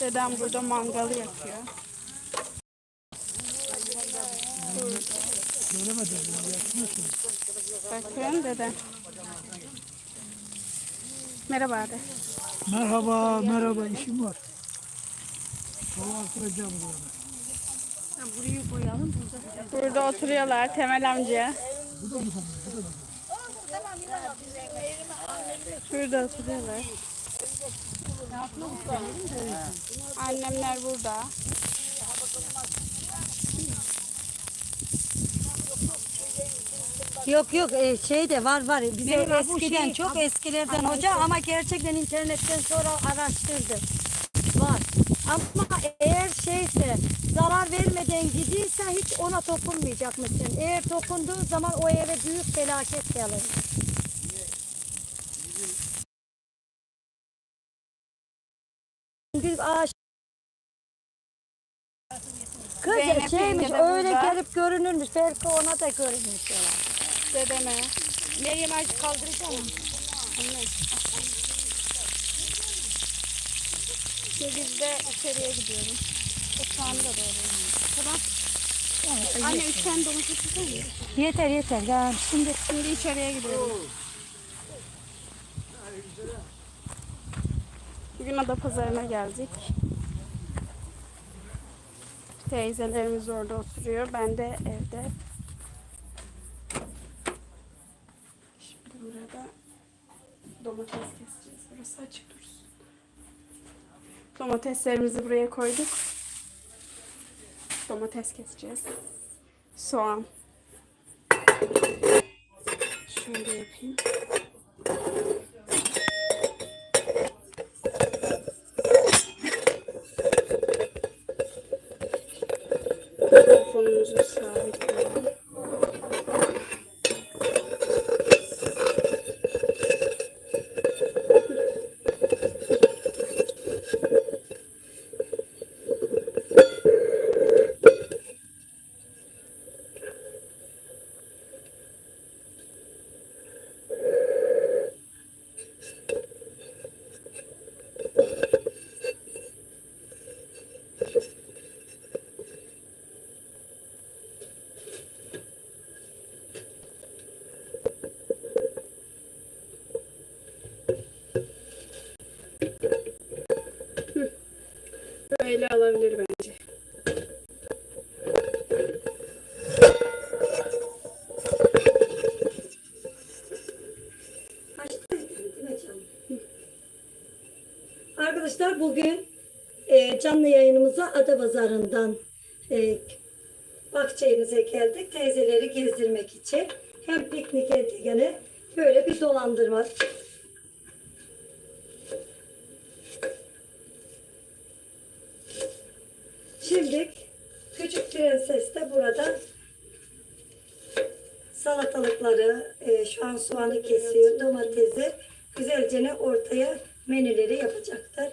Dedem burada mangalı yakıyor. Yapmıyorsun. Bakın dedem. Merhaba abi. Merhaba, merhaba işim var. Hava attıracağım burada. Burayı koyalım. Burada. Burada oturuyorlar Temel amca. Şurada oturuyorlar. Annemler burada. Yok yok e, şey de var var. Bize Merhaba, bu eskiden şey- çok eskilerden hoca ama gerçekten internetten sonra araştırdı. Var. Ama eğer şeyse zarar vermeden gidiyse hiç ona dokunmayacak mısın? Eğer dokunduğu zaman o eve büyük felaket gelir. Bir ağaç Kız Zeynep şeymiş yenge de öyle gelip görünürmüş. Belki ona da görünmüş. ya. Dedeme. Meryem ağacı kaldıracağım. Şimdi biz de içeriye gidiyorum. Uçağını da doğru. Tamam. Anne üç tane ister misin? Yeter yeter. Ya şimdi Şimdi içeriye gidiyorum. Bugün ada pazarına geldik. Teyzelerimiz orada oturuyor. Ben de evde. Şimdi burada domates keseceğiz. Burası açık dursun. Domateslerimizi buraya koyduk. Domates keseceğiz. Soğan. Şöyle yapayım. Mikrofonumuzu sabitleyelim. Böyle alabilir bence. Arkadaşlar bugün e, canlı yayınımıza Adapazarı'ndan e, Bahçemize geldik. Teyzeleri gezdirmek için. Hem piknik gene böyle bir dolandırma. Şimdi küçük prenses de burada salatalıkları, e, şu an soğanı kesiyor, domatesi güzelce ortaya menüleri yapacaktır.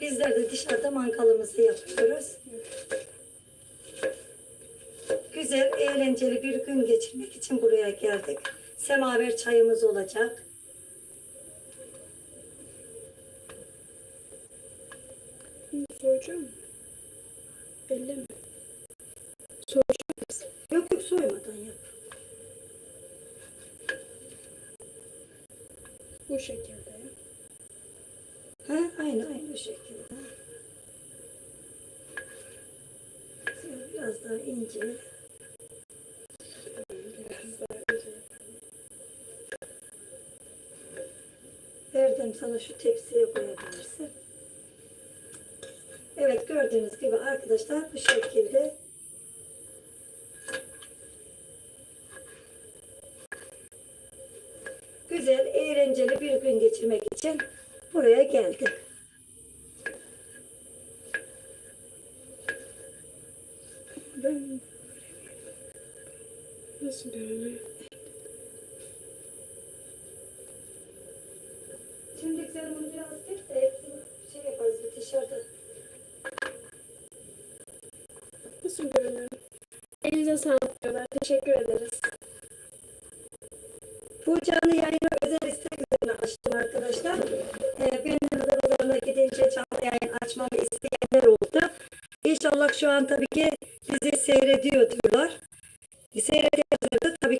Bizler de dışarıda mangalımızı yapıyoruz. Güzel, eğlenceli bir gün geçirmek için buraya geldik. Semaver çayımız olacak. Soyacağım mı? Belli mi? Soyacağım mısın? Yok yok soymadan yap. Bu şekilde. Ha, aynı aynı şekilde. Biraz daha ince. Biraz daha ince. Verdim sana şu tepsiye koyabilirsin. Evet gördüğünüz gibi arkadaşlar bu şekilde güzel, eğlenceli bir gün geçirmek için geldik. Ben nasıl görünüyor? Şimdi sen bunu biraz tek de hepsini şey yaparız bir dışarıda. Nasıl görünüyor? Elinize sağlık diyorlar. Teşekkür ederiz. Bu canlı yayını Seyrediyorlar da tabii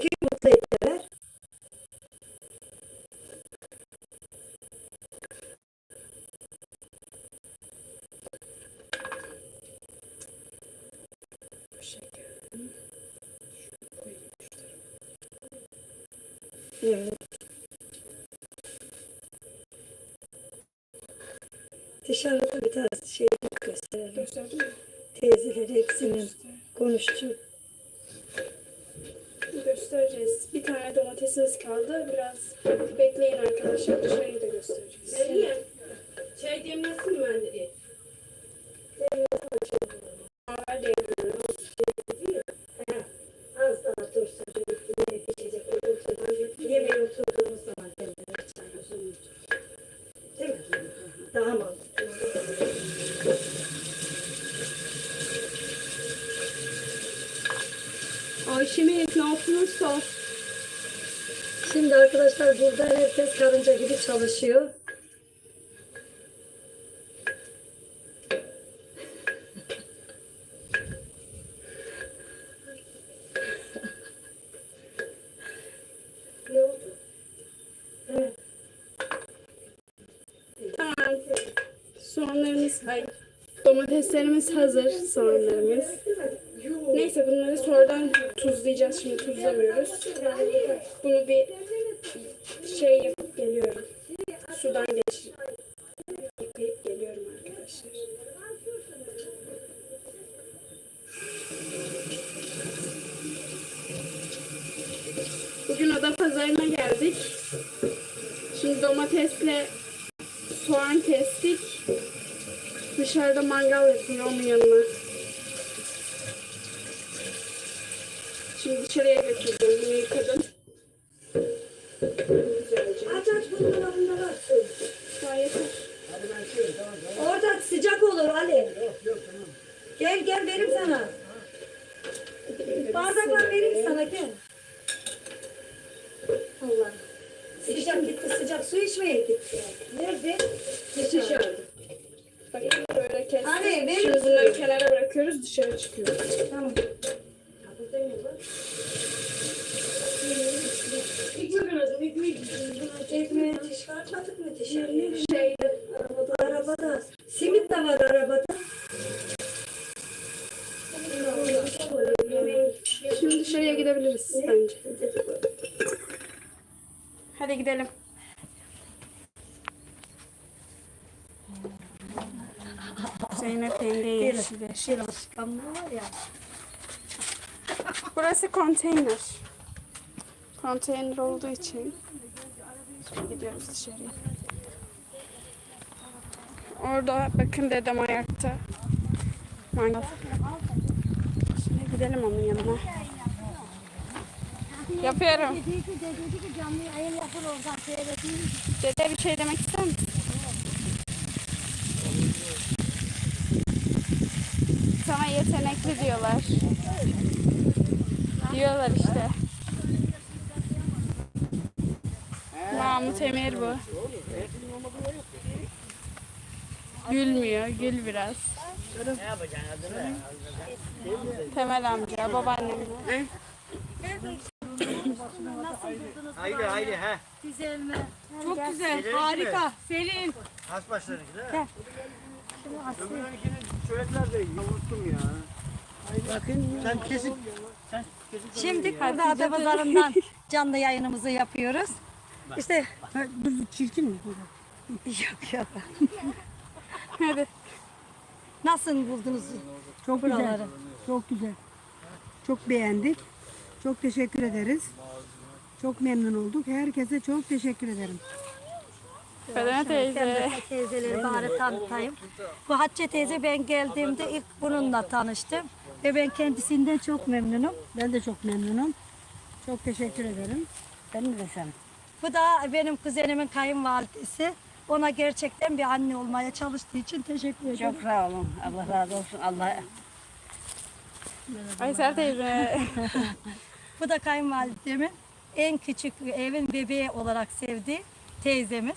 对 Soğanlarımız, hayır. Domateslerimiz hazır. Soğanlarımız. Neyse bunları sonradan tuzlayacağız. Şimdi tuzlamıyoruz. Bunu bir şey yapıp geliyorum. Sudan geç. Yıkayıp geliyorum arkadaşlar. Bugün ada pazarına geldik. Şimdi domatesle soğan kestik. Dışarıda mangal yapıyor onun yanına. Şimdi dışarıya götürdüm. Bunu yıkadım. Güzelce. Aç aç yeter. Orada sıcak olur Ali. Gel gel vereyim sana. Bardaklar vereyim sana gel. Allah. Sıcak gitti sıcak su içmeye gitti. Nerede? Dışarı. Verir Şimdi bunları kenara bırakıyoruz dışarı çıkıyor. Tamam. Ekmeği çıkartmadık mı? Şeyde Arabada. Arabada. Simit de var arabada. Şimdi dışarıya gidebiliriz bence. Hadi gidelim. Zeynep yenge yeşil yeşil. Şey alışkanlığı var ya. Burası konteyner. Konteyner olduğu için gidiyoruz dışarıya. Orada bakın dedem ayakta. Mangal. Şimdi gidelim onun yanına. Yapıyorum. Dede bir şey demek ister misin? Sana yetenekli diyorlar. Diyorlar işte. Mahmut Emir bu. Gülmüyor, gül biraz. Temel amca, babaannem. Haydi haydi he. Güzel mi? Çok güzel, harika. Serin. Has başlarınki değil mi? Öbürünkini çörekler de unuttum ya. Bakın sen kesin. Sen kesin. Şimdi Adapazarı'ndan canlı yayınımızı yapıyoruz. İşte Çirkin mi? yok yok. Hadi. Nasıl buldunuz? Çok güzel. Buraları. Çok güzel. Çok beğendik. Çok teşekkür ederiz. Çok memnun olduk. Herkese çok teşekkür ederim. Fadime teyze. Teyzeleri bari tanıtayım. Bu Hatice teyze ben geldiğimde ilk bununla tanıştım. Ve ben kendisinden çok memnunum. Ben de çok memnunum. Çok teşekkür ederim. Ben de sen. Bu da benim kuzenimin kayınvalidesi. Ona gerçekten bir anne olmaya çalıştığı için teşekkür ederim. Çok sağ olun. Allah razı olsun. Allah Aysel teyze. Bu da kayınvalidemin en küçük evin bebeği olarak sevdiği teyzemiz.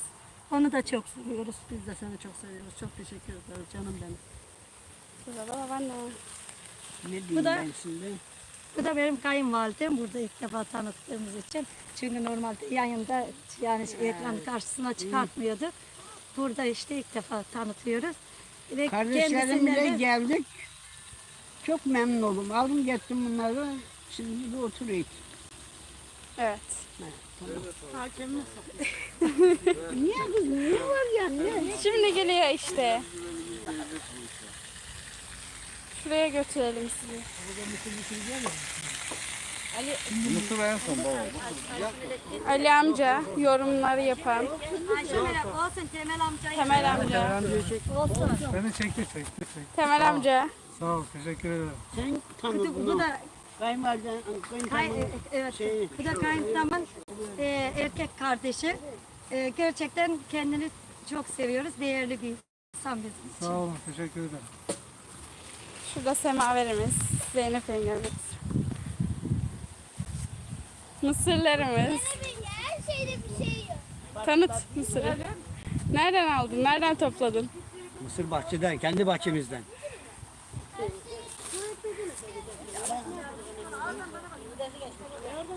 Onu da çok seviyoruz. biz de seni çok seviyoruz. Çok teşekkür ederiz canım benim. Burada da babaanne. Ne diyeyim Bu da- ben şimdi? Bu da benim kayınvalidem. Burada ilk defa tanıttığımız için. Çünkü normalde yayında yani ekran karşısına çıkartmıyorduk. Burada işte ilk defa tanıtıyoruz. Ve Kardeşlerimle de geldik. Çok memnun oldum. Aldım gettim bunları. Şimdi burada oturuyoruz. Evet. Niye kız? Niye var ya? Niye? Şimdi geliyor işte. Şuraya götürelim sizi. Ali amca yorumları yapan. Ayşe Melek olsun Temel amcayı. Temel amca. Olsun. Beni çekti çekti çekti. Temel amca. Sağ ol teşekkür ederim. Sen Bu, tanıdın bu onu. da Kayınvaliden, kay, kayınvaliden. evet. Şey- Bu da kayınsamın e, erkek kardeşi. E, gerçekten kendini çok seviyoruz. Değerli bir insan bizim için. Sağ olun teşekkür ederim. Şurada semaverimiz. Zeynep yengemiz. Mısırlarımız. Her şeyde bir şey yok. Tanıt mısırı. Nereden aldın? Nereden topladın? Mısır bahçeden, kendi bahçemizden.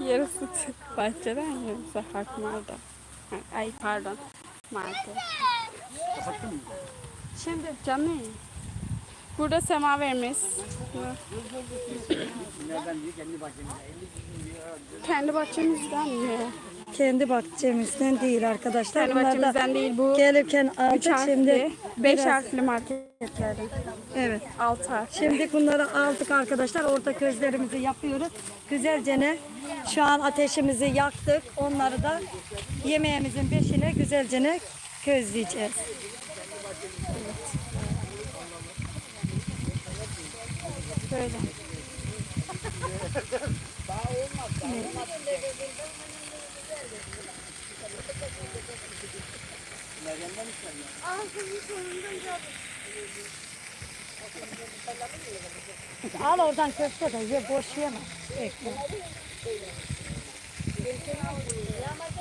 Yarısı t- bahçeden yarısı hakmarda. Ha, Ay pardon. Marka. Şimdi canlı yayın. Burada semaverimiz. Kendi bahçemizden mi? Kendi bahçemizden değil arkadaşlar. Kendi Bunlar bahçemizden değil bu. Gelirken aldık harfli, şimdi. beş biraz- harfli marketlerden. Evet. Altı harfli. Şimdi bunları aldık arkadaşlar. Orada közlerimizi yapıyoruz. Güzelce ne? Şu an ateşimizi yaktık. Onları da yemeğimizin peşine güzelce ne? közleyeceğiz. Böyle. Al oradan köfte de ye boş yeme.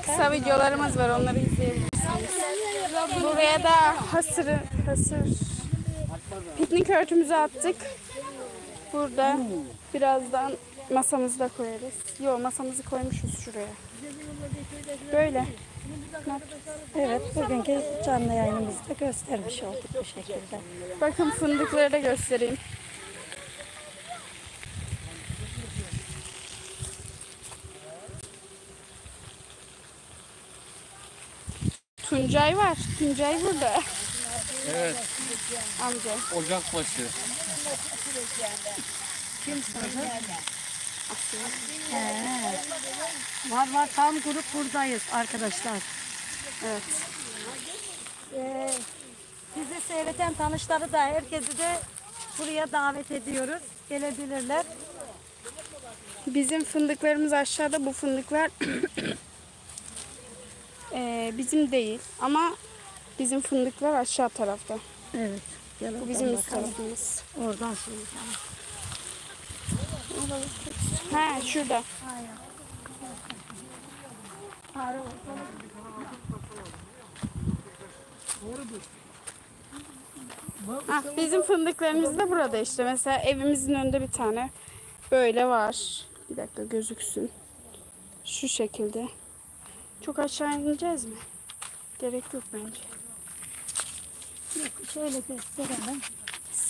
Kısa videolarımız var onları izleyebilirsiniz. Buraya da hasır, hasır piknik örtümüzü attık. Burada birazdan masamızı da koyarız. Yo masamızı koymuşuz şuraya. Böyle. Evet bugünkü canlı yayınımızda göstermiş olduk bu şekilde. Bakın fındıkları da göstereyim. Tuncay var. Tuncay burada. Evet, Amca. Ocakbaşı. Var var tam grup buradayız arkadaşlar. Evet. Ee, bizi seyreden tanışları da herkesi de buraya davet ediyoruz. Gelebilirler. Bizim fındıklarımız aşağıda. Bu fındıklar eee, bizim değil ama bizim fındıklar aşağı tarafta. Evet. Gel Bu bizim üst tarafımız. Oradan söyleyeceğim. Ha şurada. Ha, bizim fındıklarımız da burada işte. Mesela evimizin önünde bir tane böyle var. Bir dakika gözüksün. Şu şekilde. Çok aşağı ineceğiz mi? Gerek yok bence. Şöyle gösterelim.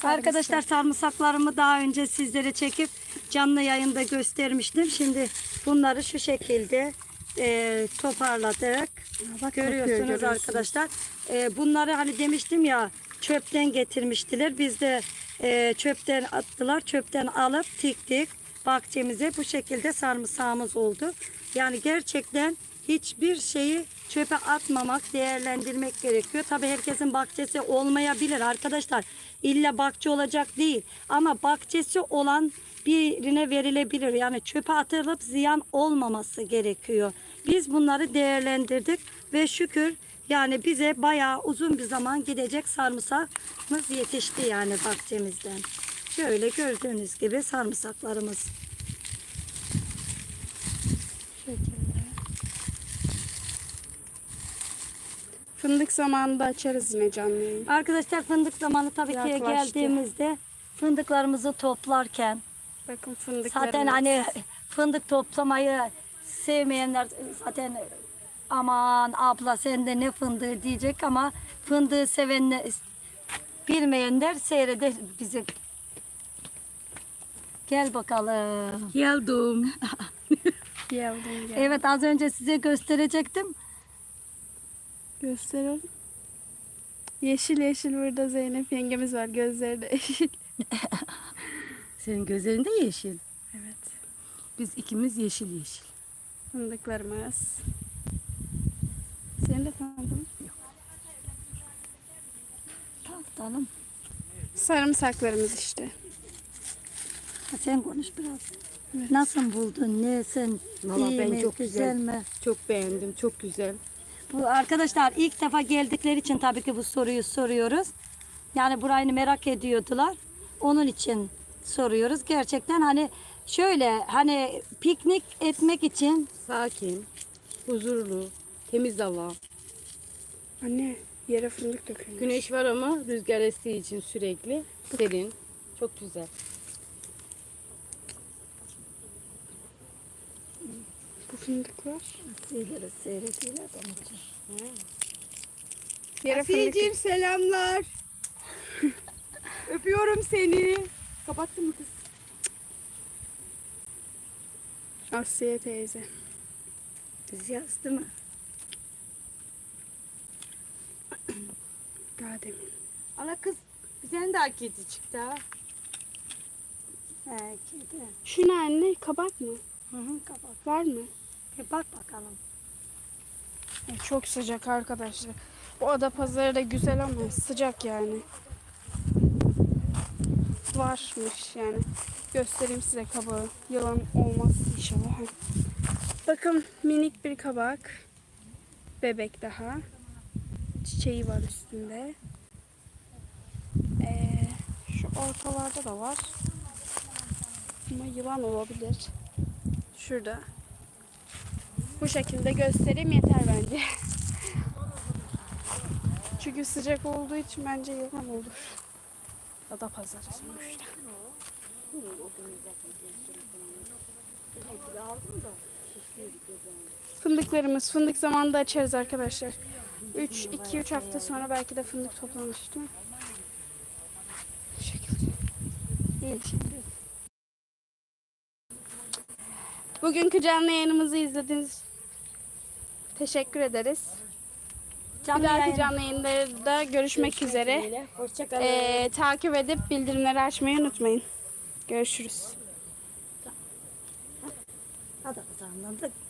Arkadaşlar sarımsaklarımı daha önce sizlere çekip canlı yayında göstermiştim. Şimdi bunları şu şekilde e, toparladık. Görüyorsunuz arkadaşlar. E, bunları hani demiştim ya çöpten getirmiştiler. Biz de e, çöpten attılar. Çöpten alıp tiktik bahçemize. Bu şekilde sarımsağımız oldu. Yani gerçekten hiçbir şeyi çöpe atmamak, değerlendirmek gerekiyor. Tabii herkesin bahçesi olmayabilir arkadaşlar. İlla bahçe olacak değil. Ama bahçesi olan birine verilebilir. Yani çöpe atılıp ziyan olmaması gerekiyor. Biz bunları değerlendirdik ve şükür yani bize bayağı uzun bir zaman gidecek sarımsakımız yetişti yani bahçemizden. Şöyle gördüğünüz gibi sarımsaklarımız. Fındık zamanında açarız yine canlı yayın. Arkadaşlar fındık zamanı tabii ki Yaklaştı. geldiğimizde fındıklarımızı toplarken Bakın fındıklarımız. zaten hani fındık toplamayı sevmeyenler zaten aman abla sen de ne fındığı diyecek ama fındığı sevenler bilmeyenler seyreder bizi. Gel bakalım. Geldim. Geldim. Gel. Evet az önce size gösterecektim. Gösterelim. Yeşil yeşil burada Zeynep yengemiz var. Gözleri de yeşil. Senin gözlerinde yeşil. Evet. Biz ikimiz yeşil yeşil. Fındıklarımız. Senin de tanıdın. Tanıtalım. Sarımsaklarımız işte. Ha, Sen konuş biraz. Nasıl buldun? Ne sen? Valla iyi ben mi? çok güzel. mi? Çok beğendim, çok güzel. Bu arkadaşlar ilk defa geldikleri için tabii ki bu soruyu soruyoruz. Yani burayı merak ediyordular. Onun için soruyoruz. Gerçekten hani şöyle hani piknik etmek için Sakin, huzurlu, temiz hava. Anne yere fındık dökülmüş. Güneş var ama rüzgar estiği için sürekli serin. Çok güzel. Bu onun için. Yere fındık selamlar. Öpüyorum seni. Kapattın mı kız? Asiye teyze. Biz yazdı mı? Daha demin. Ana kız, bir tane daha kedi çıktı ha. He, kedi. Şu ne anne? Kabak mı? Hı hı, kapat. Var mı? Bir bak bakalım. Ay, Çok sıcak arkadaşlar. Bu ada pazarı da güzel ama sıcak yani. Varmış yani. Göstereyim size kabağı. Yalan olmaz inşallah. Bakın minik bir kabak. Bebek daha. Çiçeği var üstünde. Ee, şu ortalarda da var. Ama yılan olabilir. Şurada. Bu şekilde göstereyim yeter bence. Çünkü sıcak olduğu için bence yılan olur. Ya da pazarı sonuçta. Fındıklarımız fındık zamanında açarız arkadaşlar. 3 2 3 hafta sonra belki de fındık toplamış değil mi? Bu şekilde. Şimdi. Bugünkü canlı yayınımızı izlediğiniz teşekkür ederiz. Canlı yayın. canlı yayınlarda görüşmek üzere. Hoşçakalın. Ee, takip edip bildirimleri açmayı unutmayın. Görüşürüz. Hadi kız anladık.